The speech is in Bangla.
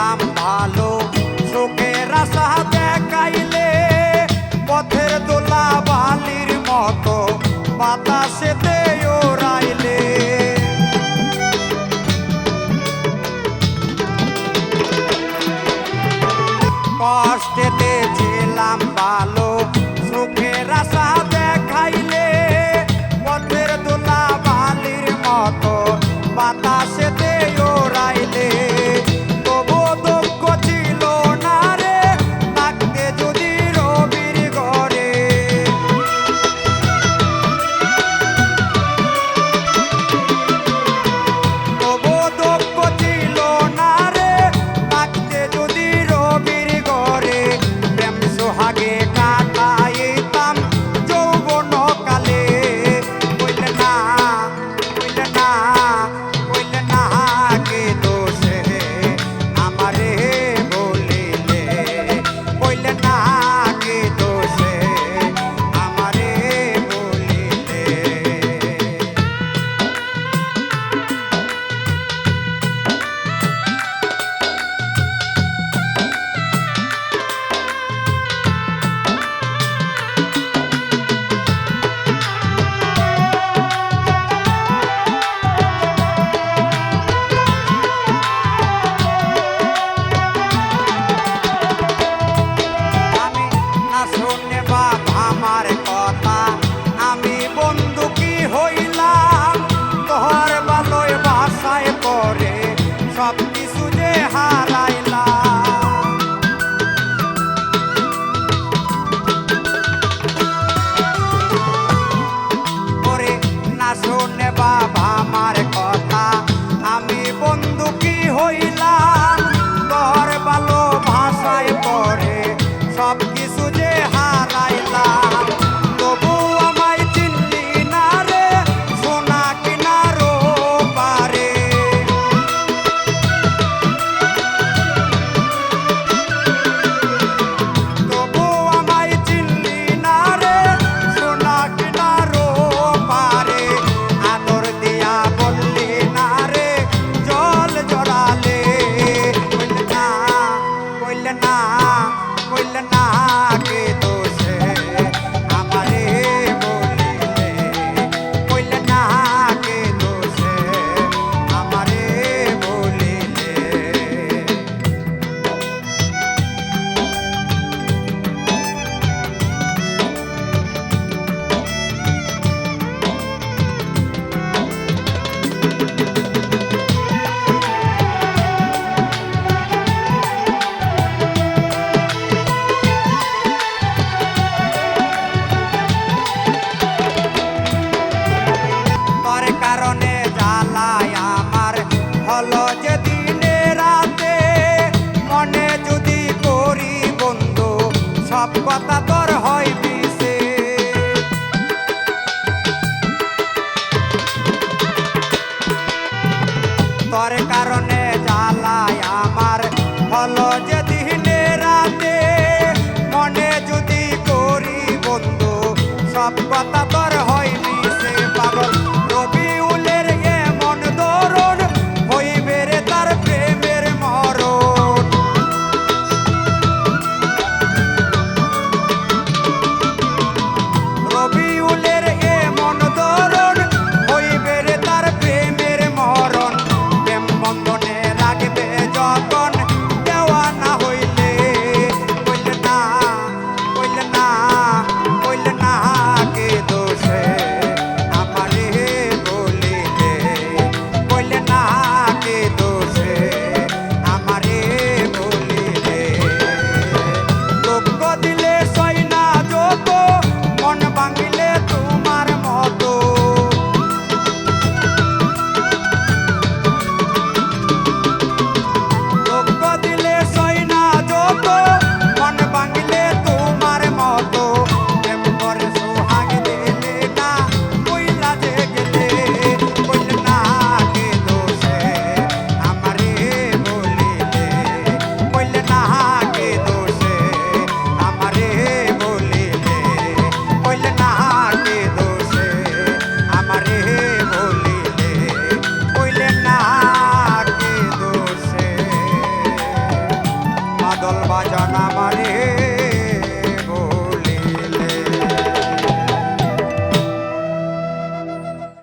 পেলাম ভালো। সুখের আশা দেখাইলে পথের দোলা বালির মতো বাতাসেতে ওড়াইলে। কষ্টেতে ছিলাম খুঁজে হারাই সব কথা তোর হয় পিছে। তোর কারণে জ্বালায় আমার হলো যে